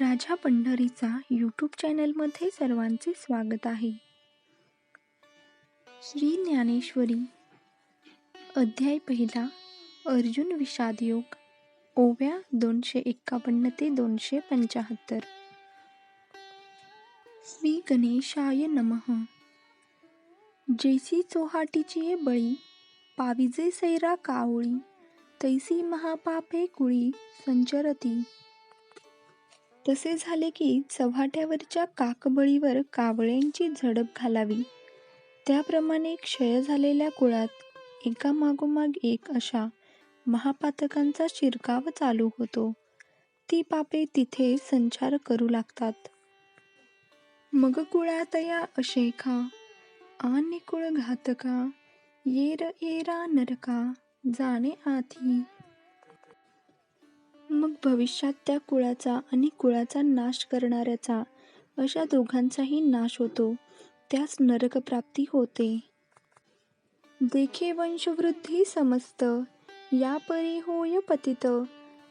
राजा पंढरीचा YouTube चॅनलमध्ये सर्वांचे स्वागत आहे. श्री ज्ञानेश्वरी अध्याय पहिला अर्जुन विषाद योग ओव्या दोनशे एक्कावन्न ते दोनशे पंचाहत्तर. श्री गणेशाय नमः. जैसी चोहाटीची बळी पाविजे सैरा कावळी तैसी महापापे कुळी संचरती. तसे झाले की चव्हाट्यावरच्या काकबळीवर कावळ्यांची झडप घालावी. त्याप्रमाणे क्षय झालेल्या कुळात एकामागोमाग एक अशा महापातकांचा शिरकाव चालू होतो. ती पापे तिथे संचार करू लागतात. मग कुळातया अशेखा आणि कुळ घातका येर येरा नरका जाणे आधी मग भविष्यात त्या कुळाचा आणि कुळाचा नाश करणाऱ्याचा अशा दोघांचाही नाश होतो. त्यास नरकप्राप्ती होते. देखे वंशवृद्धी समस्त या परी होय पतित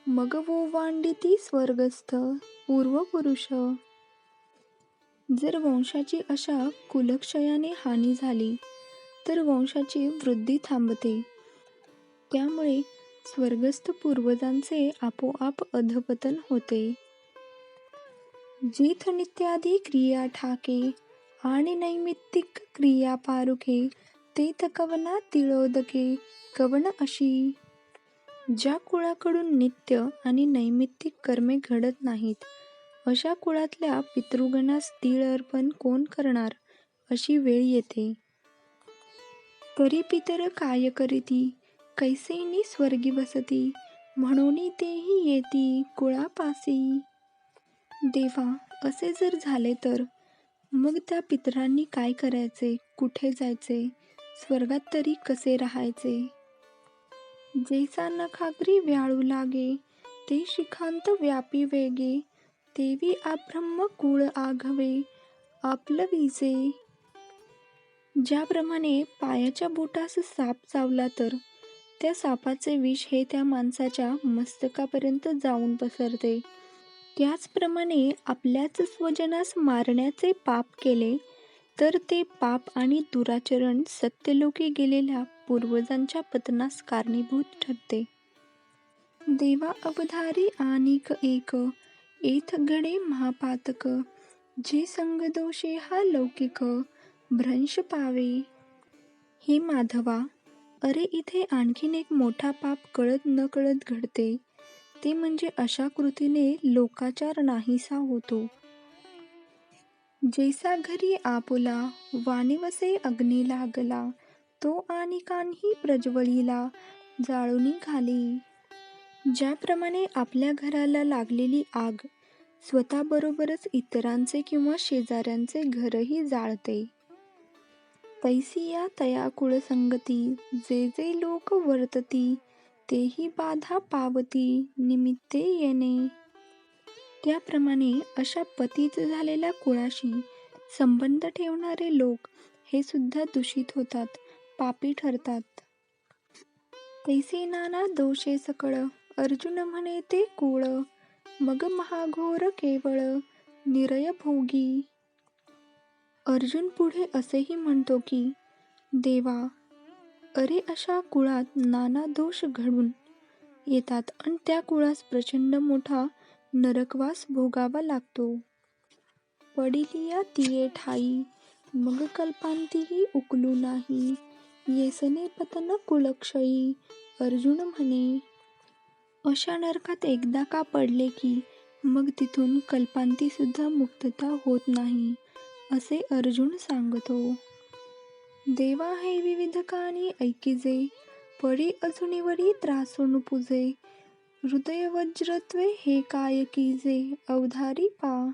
मग वो वांडिती स्वर्गस्थ पूर्वपुरुष. जर वंशाची अशा कुलक्षयाने हानी झाली तर वंशाची वृद्धी थांबते. त्यामुळे स्वर्गस्थ पूर्वजांचे आपोआप अधपतन होते. जीथ नित्यादी क्रिया ठाके आणि नैमित्तिक क्रिया पारुके ते कवना तिळोदके कवन अशी. ज्या कुळाकडून नित्य आणि नैमित्तिक कर्मे घडत नाहीत अशा कुळातल्या पितृगणास तीळ अर्पण कोण करणार अशी वेळ येते. तरी पितर काय करीती? कैसेनी स्वर्गी वसती म्हणून तेही येती कुळापासी. देवा असे जर झाले तर? मग त्या पितरांनी काय करायचे? कुठे जायचे? स्वर्गात तरी कसे राहायचे? जैसा नखाग्री व्याळू लागे ते शिखांत व्यापी वेगे देवी आब्रह्म कुळ आघवे आपलं विजे. ज्याप्रमाणे पायाच्या बोटास साप चावला तर? त्या सापाचे विष हे त्या माणसाच्या मस्तकापर्यंत जाऊन पसरते. त्याचप्रमाणे आपल्याच स्वजनास मारण्याचे पाप केले तर ते पाप आणि दुराचरण सत्यलोकी गेलेल्या पूर्वजांच्या पतनास कारणीभूत ठरते. देवा अवधारी आणिक एक एथ घडे महापातक जे संगदोषे हा लौकिक भ्रंश पावे. हे माधवा अरे इथे आणखीन एक मोठा पाप कळत न कळत घडते. ते म्हणजे अशा कृतीने लोकाचार नाहीसा होतो. जैसा घरी आपुला वाणिवसे अग्नी लागला तो आणि कान्ही प्रज्वलीला जाळूनी घाली ज्याप्रमाणे आपल्या घराला लागलेली आग स्वतःबरोबरच इतरांचे किंवा शेजाऱ्यांचे घरही जाळते. तैसिया तया कुळसंगती जे जे लोक वर्तती तेही बाधा पावती निमित्ते येणे. त्याप्रमाणे अशा पतीत झालेल्या कुळाशी संबंध ठेवणारे लोक हे सुद्धा दूषित होतात पापी ठरतात. तैसे नाना दोषे सकळ अर्जुन म्हणे ते कुळ. मग महाघोर केवळ निरय भोगी. अर्जुन पुढे असेही म्हणतो की देवा अरे अशा कुळात नाना दोष घडून येतात आणि त्या कुळास प्रचंड मोठा नरकवास भोगावा लागतो. पडिलिया तिये ठाई मग कल्पांतीही उकलू नाही. येसने पतन कुलक्षयी अर्जुन म्हणे अशा नरकात एकदा का पडले की मग तिथून कल्पांतीसुद्धा मुक्तता होत नाही. असे अर्जुन सांगतो. देवा हे विविध कानी ऐकिजे पडी अजुनिवरी त्रासून पुजे. हृदय वज्रत्वे हे काय कीजे अवधारी पा.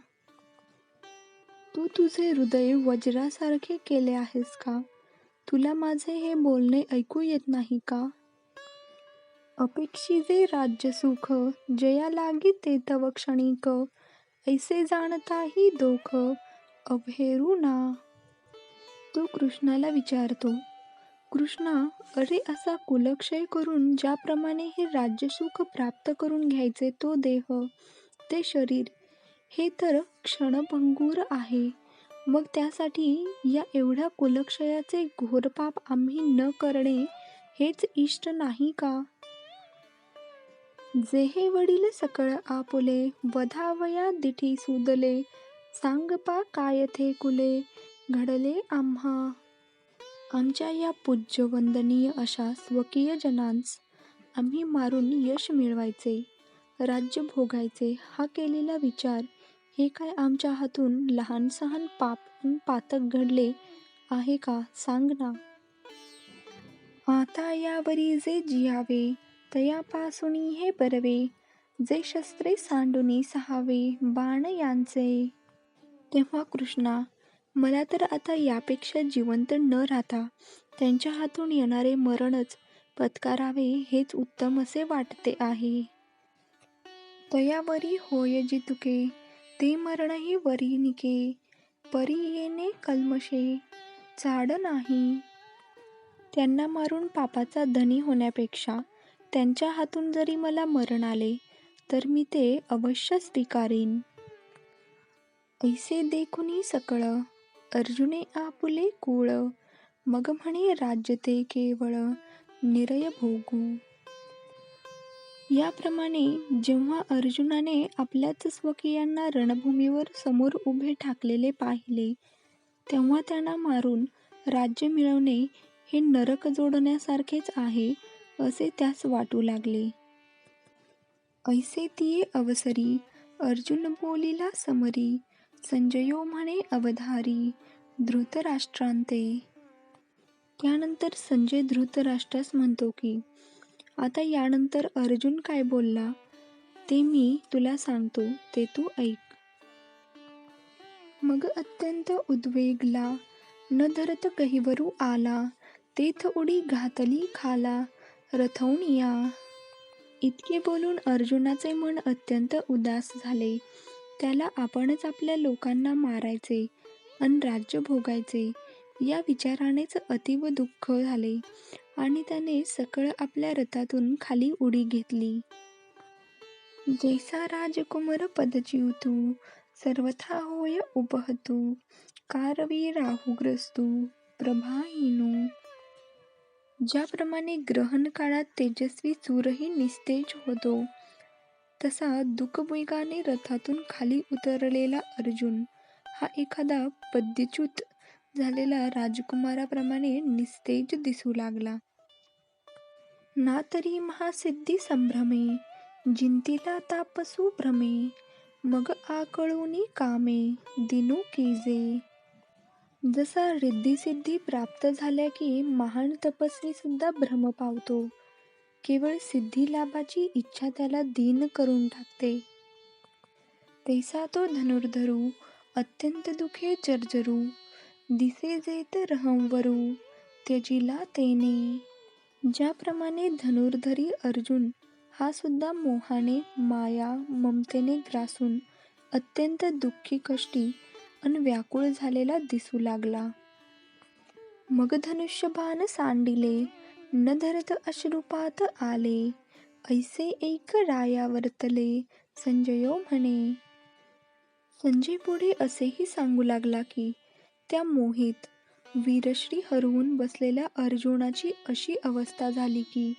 तू तुझे हृदय वज्रासारखे केले आहेस का? तुला माझे हे बोलणे ऐकू येत नाही का? अपेक्षिजे राज्य सुख जया लागी ते तव क्षणिक ऐसे जाणताही दोख. अभेरू ना. तो कृष्णाला विचारतो कृष्णा अरे असा कुलक्षय करून ज्याप्रमाणे हे राज्यसुख प्राप्त करून घ्यायचे तो देह ते शरीर हे तर क्षणभंगूर आहे. मग त्यासाठी या एवढ्या कुलक्षयाचे घोरपाप आम्ही न करणे हेच इष्ट नाही का? जे हे वडील सकळ आपुले वधावया दिठी सुदले सांगपा काय थे कुले घडले आम्हा. आमच्या या पूज्य वंदनीय अशा स्वकीय जनांस आम्ही मारून यश मिळवायचे राज्य भोगायचे हा केलेला विचार हे काय आमच्या हातून लहान सहान पाप पातक घडले आहे का सांग ना. आता यावरी जे जियावे तयापासूनी हे बरवे जे शस्त्रे सांडुनी सहावे बाण यांचे. तेव्हा कृष्णा मला तर आता यापेक्षा जिवंत न राहता त्यांच्या हातून येणारे मरणच पत्कारावे हेच उत्तम असे वाटते आहे. तयावरी होय जितुके ते मरणही वरी निके परी येणे कलमशे चाड नाही. त्यांना मारून पापाचा धनी होण्यापेक्षा त्यांच्या हातून जरी मला मरण आले तर मी ते अवश्य स्वीकारीन. ऐसे देखुनी सकळ अर्जुने आपुले कुळ मग म्हणे राज्य ते केवळ निरय भोगू. याप्रमाणे जेव्हा अर्जुनाने आपल्याच स्वकीयांना रणभूमीवर समोर उभे ठाकलेले पाहिले तेव्हा त्यांना मारून राज्य मिळवणे हे नरक जोडण्यासारखेच आहे असे त्यास वाटू लागले. ऐसे तिये अवसरी अर्जुन बोलीला समरी संजयो म्हणे अवधारी धृतराष्ट्रांते. त्यानंतर संजय धृतराष्ट्रास म्हणतो की आता यानंतर अर्जुन काय बोलला? ते मी तुला सांगतो ते तू ऐक. मग अत्यंत उद्वेगला न धरत कहिवरू आला तेथ उडी घातली खाला रथवणिया इतके बोलून अर्जुनाचे मन अत्यंत उदास झाले. त्याला आपणच आपल्या लोकांना मारायचे अन राज्य भोगायचे या विचारानेच अतीव दुःख झाले आणि त्याने सकळ आपल्या रथातून खाली उडी घेतली. जैसा राजकुमार पदचिवतू सर्वथा होय उपहतू कारवी राहुग्रस्तू प्रभाहीनू. ज्याप्रमाणे ग्रहण काळात तेजस्वी सूरही निस्तेज होतो तसा दुःखवेगाने रथातून खाली उतरलेला अर्जुन हा एखादा पद्यच्युत झालेला राजकुमाराप्रमाणे निस्तेज दिसू लागला. ना तरी महासिद्धी संभ्रमे जिंतीला तापसू भ्रमे मग आकळूनी कामे दिनू कीजे. जसा रिद्धी प्राप्त झाल्या की महान तपस्वी सुद्धा भ्रम पावतो केवळ सिद्धी लाभाची इच्छा त्याला दीन करून टाकते. तैसा तो धनुर्धरू अत्यंत दुखे जर्जरू दिसे जेत रहंवरू त्यजिला तेने. ज्याप्रमाणे धनुर्धरी अर्जुन हा सुद्धा मोहाने माया ममतेने ग्रासून अत्यंत दुःखी कष्टी अन व्याकुळ झालेला दिसू लागला. मग धनुष्यभान सांडिले न धरत अश्रुपात आले. ऐसे ऐक रायावर्तले संजयो म्हणे. संजय पुढे असेही सांगू लागला की त्या मोहित वीरश्री हरवून बसलेल्या अर्जुनाची अशी अवस्था झाली की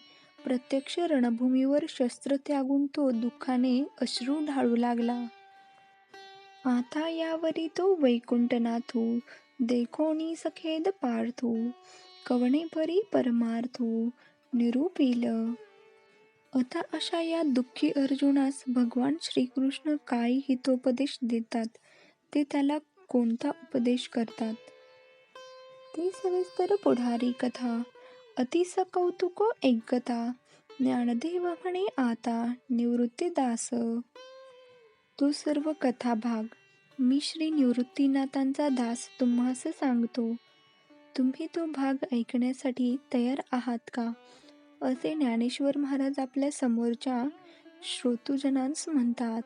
प्रत्यक्ष रणभूमीवर शस्त्र त्यागून तो दुःखाने अश्रू ढाळू लागला. आता यावरी तो वैकुंठनाथू देखोनी सखेद पार्थू कवणे परी परमार्थू निरूपिल. आता अशा या दुःखी अर्जुनास भगवान श्रीकृष्ण काय हितोपदेश देतात? ते त्याला कोणता उपदेश करतात? ते सविस्तर पुढारी कथा अतिस कौतुको एकता ज्ञानदेव म्हणे आता निवृत्तीदास. तो सर्व कथा भाग मी श्री निवृत्तीनाथांचा दास तुम्हास सांगतो. तुम्ही तो भाग ऐकण्यासाठी तयार आहात का? असे ज्ञानेश्वर महाराज आपल्या समोरच्या श्रोतुजनांस म्हणतात.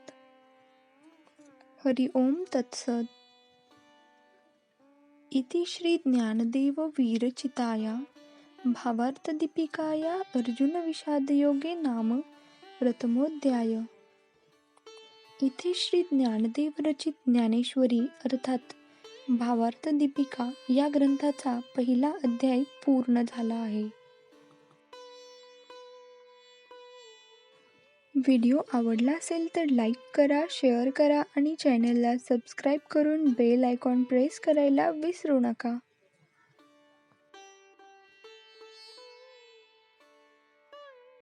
हरि ओम तत्सत. इति श्री ज्ञानदेव वीरचिताया भावार्थदीपिकाया अर्जुन विषादयोगे नाम प्रथमोध्याय. इथे श्री ज्ञानदेव रचित ज्ञानेश्वरी अर्थात भावार्थ दीपिका या ग्रंथाचा पहिला अध्याय पूर्ण झाला आहे. व्हिडिओ आवडला असेल तर लाईक करा शेअर करा आणि चॅनलला सबस्क्राईब करून बेल आयकॉन प्रेस करायला विसरू नका.